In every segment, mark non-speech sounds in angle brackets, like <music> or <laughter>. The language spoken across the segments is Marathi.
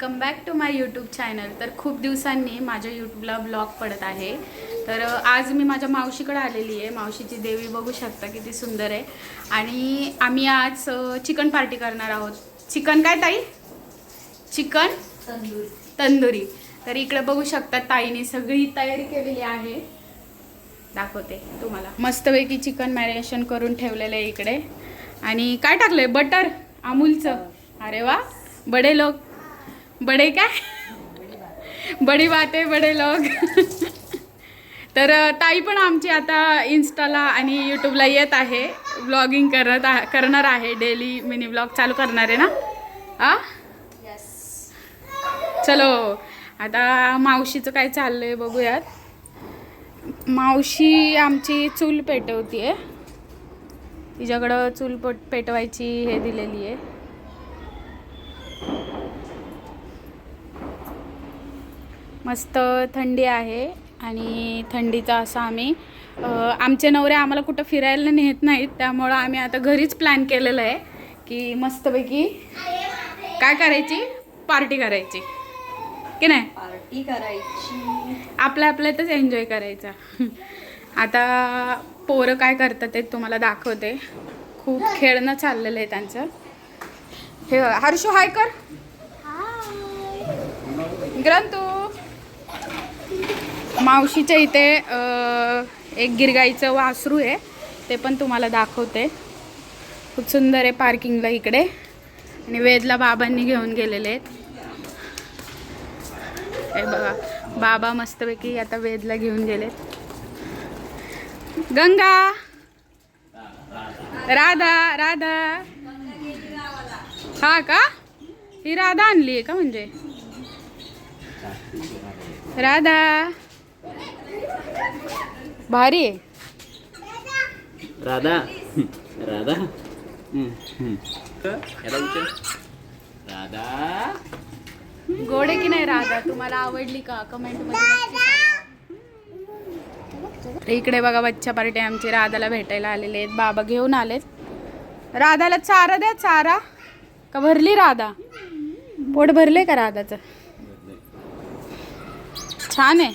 Welcome back to my YouTube channel. तर खूप दिवसांनी माझ्या यूट्यूबला ब्लॉग पडत आहे. तर आज मी माझ्या मावशीकडे आलेली आहे. मावशीची देवी बघू शकता किती सुंदर आहे. आणि आम्ही आज चिकन पार्टी करणार आहोत. चिकन काय ताई? चिकन? तंदूर. तंदुरी. तर इकडे बघू शकता ताईने सगळी तयारी केलेली आहे. दाखवते तुम्हाला. मस्तपैकी चिकन मॅरिनेशन करून ठेवलेलं आहे इकडे. आणि काय टाकलंय? बटर? अमूलचं. अरे वा. बडे लोक. बडे काय? बडी बात आहे बडे लोक तर ताई पण आमची आता इन्स्टाला आणि यूट्यूबला येत आहे. ब्लॉगिंग करत करणार आहे. डेली मिनी ब्लॉग चालू करणार आहे ना? आ? यस चलो आता मावशीचं काय चाललंय बघूयात. मावशी आमची चूल पेटवतीये. तिच्याकडं चूल पट पेटवायची हे दिलेली आहे मस्त थंडी आहे आणि थंडीचा असा आम्ही आमचे नवरे आम्हाला कुठं फिरायला नेत नाहीत त्यामुळं आम्ही आता घरीच प्लॅन केलेलं आहे की मस्तपैकी काय करायची? पार्टी करायची. की नाही? पार्टी करायची. आपल्या आपल्यातच एन्जॉय करायचा. आता पोरं काय करतात ते तुम्हाला दाखवते. खूप खेळणं चाललेलं आहे त्यांचं. हे बघा. हर्षू हाय कर. ग्रंथू मावशीच्या इथे एक गिरगाईचं वासरू आहे. ते पण तुम्हाला दाखवते. खूप सुंदर आहे पार्किंगला इकडे. आणि वेदला बाबांनी घेऊन गेलेले आहेत. हे बघा बाबा मस्तपैकी आता वेदला घेऊन गेलेत गंगा! राधा राधा! हा का? ही राधा आणली आहे का म्हणजे? राधा. भारी. आहे राधा. राधा राधा. गोड आहे की नाही राधा? तुम्हाला आवडली का? कमेंटमध्ये. इकडे बघा बच्चा पार्टी आमची राधाला भेटायला आलेले आहेत. बाबा घेऊन आलेत. राधाला चारा द्या चारा. का भरली राधा? पोट भरले का राधाचं? छान आहे.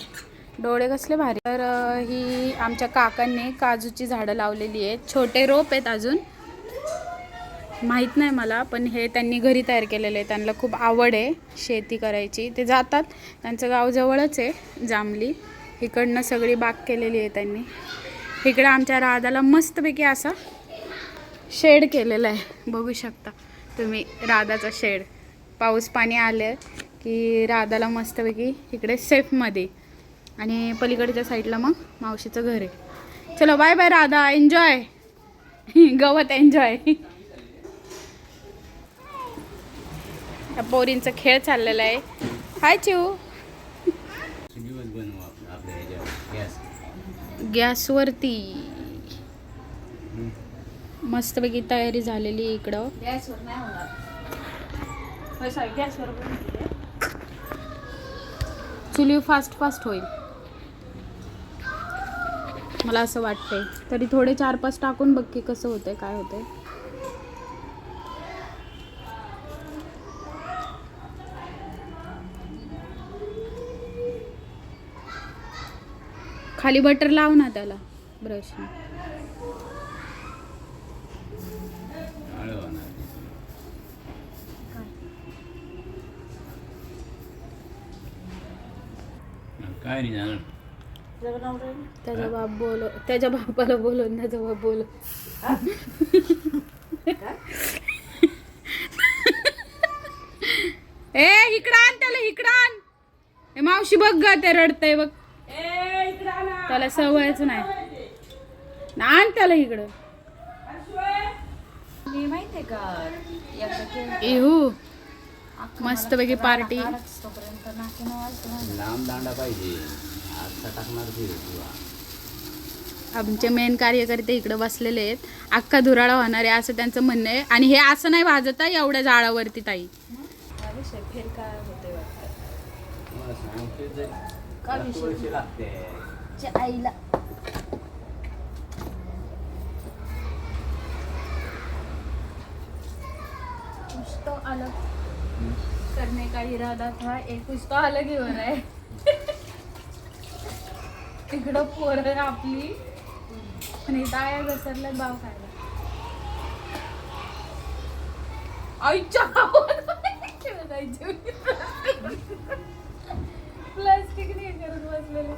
डोळे कसले भारी. तर ही आमच्या काकांनी काजूची झाडं लावलेली आहेत. छोटे रोप आहेत अजून. माहीत नाही मला पण हे त्यांनी घरी तयार केलेले आहे. त्यांना खूप आवड आहे शेती करायची. ते जातात. त्यांचं गाव जवळच आहे जांभली. इकडनं सगळी बाग केलेली आहे त्यांनी. इकडं आमच्या राधाला मस्तपैकी असा शेड केलेला आहे. बघू शकता तुम्ही राधाचा शेड. पाऊस पाणी आलं की राधाला मस्तपैकी इकडे सेफमध्ये आणि पलीकडच्या साईडला मग मावशीचं घर आहे. चलो बाय बाय राधा एन्जॉय <laughs> गवत एन्जॉय पोरींचा खेळ चाललेला आहे. हाय चिऊ गॅसवरती. मस्तपैकी तयारी झालेली आहे इकडं. गॅसवर नाही फास्ट फास्ट होईल. मला असं वाटतंय. तरी थोडे चार पाच टाकून बघ की कसं होतंय काय होतंय. खाली बटर लाव ना त्याला ब्रश काय नाही जाणार. त्याचा बाप बोल त्याच्या बापाला बोलून त्याचा बाप बोल ए इकडं आण त्याला इकडं आण. ए मावशी बघ ग ते रडतय बघ. त्याला सवयच नाही. ना, आण त्याला इकडं. मी माहितीये का एकदा केलं इहू मस्तपैकी पार्टी लांब दांडा पाहिजे. आजचा टाकणार ते तुला. आमचे मेन कार्यकर्ते इकडे बसलेले आहेत. अख्खा धुराळा होणार आहे असं त्यांचं म्हणणं आहे. आणि हे असं नाही वाजत आहे एवढ्या जाळावरती ताई. हा आईला. नुसतं आलं करने का इरादा था एक कुछ तो अलग ही हो रहा है। तिकडं पोरं आपली आणि टाळ्या घसरल्या बाव खायला आईच्या प्लास्टिक नाही करत बसलेले.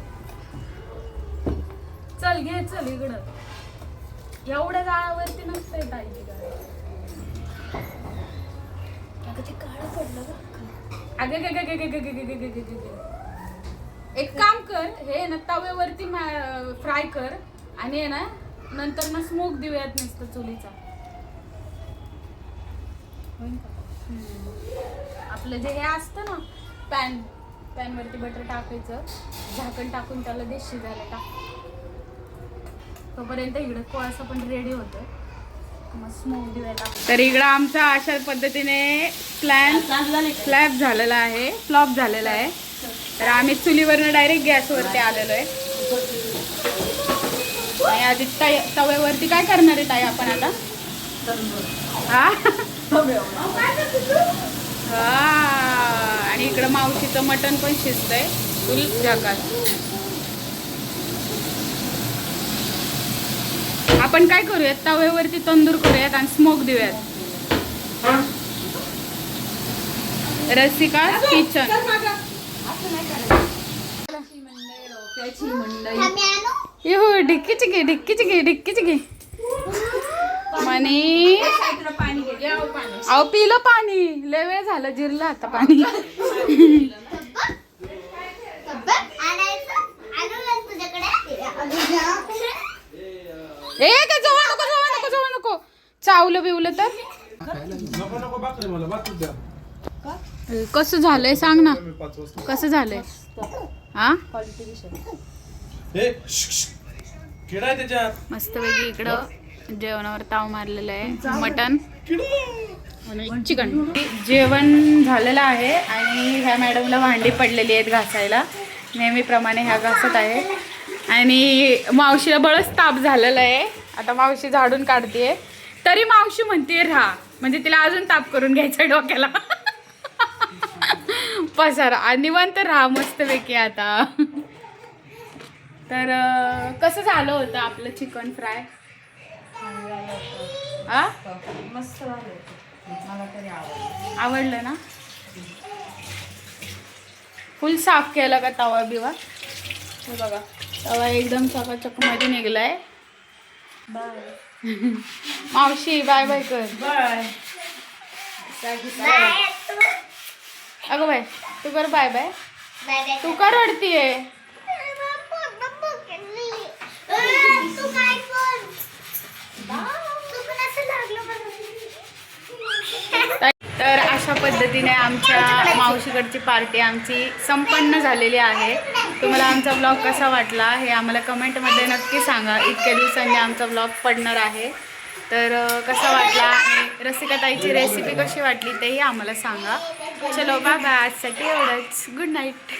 चल घे चल इकडं. एवढ्या जाळावरती नसतंय टाळी अगं ते काळं पडलं बघ. अगं ग- गे गे ग- गे गे गे गे गे गे. एक काम कर हे ना तव्यावरती फ्राय कर आणि ना नंतर ना स्मोक देऊयात नुसतं चुलीचा. आपलं जे हे असतं ना पॅन पॅनवरती बटर टाकायचं झाकण टाकून त्याला दे शिजायला टाक तोपर्यंत इकडं कोळसा पण रेडी होतो तर इकडं आमचा अशा पद्धतीने प्लॅन स्लॅब झालेला आहे. फ्लॉप झालेला आहे तर आम्ही चुलीवरनं डायरेक्ट गॅसवरती आलेलो आहे आधी ताई तव्यावरती काय करणार आहे ताई आपण आता? हा? हा. आणि इकडं मावशीचं मटण पण शिजतंय. फुल झाकात आपण काय करूयात? तव्यावरती तंदूर करूयात आणि स्मोक देऊयात. रसिका किचन येहो डिक्कीच घे डिक्कीच घे डिक्कीच घे मनी. अहो पिलं पाणी. लय वेळ झालं जिरलं आता पाणी. ए काय जवळ नको जवळ नको जवळ नको. चावलं बिवलं तर. कसं झालंय सांग ना. कसं झालंय? हा? त्याच्यात? मस्तपैकी इकडं जेवणावर ताव मारलेलं आहे. Mutton chicken. जेवण झालेलं आहे आणि ह्या मॅडमला भांडी पडलेली आहेत घासायला. नेहमीप्रमाणे ह्या घासत आहे. आणि मावशीला बळच ताप झालेला आहे. आता मावशी झाडून काढते तरी मावशी म्हणते राहा. म्हणजे तिला अजून ताप करून घ्यायचा डोक्याला. पसारा. आणि निवांत राहा मस्तपैकी आता. तर कसं झालं होतं आपलं चिकन फ्राय? मस्त आवडलं. आवडलं ना? फुल साफ केला का तवा बिवा? हे बघा. तवा एकदम चकाचकमध्ये निघलाय. मावशी बाय बाय कर. बाय अगं बाय तू कर बाय बाय. तू का रडतीये. तर अशा पद्धतीने आमच्या मावशीकडची पार्टी आमची संपन्न झालेली आहे. तुम्हाला आमचा ब्लॉग कसा वाटला हे आम्हाला कमेंटमध्ये नक्की सांगा. इतक्या दिवसांनी आमचा ब्लॉग पडणार आहे. तर कसा वाटला आणि रसिकाताईची रेसिपी कशी वाटली तेही आम्हाला सांगा. चलो बाय बाय आजसाठी एवढंच. Good night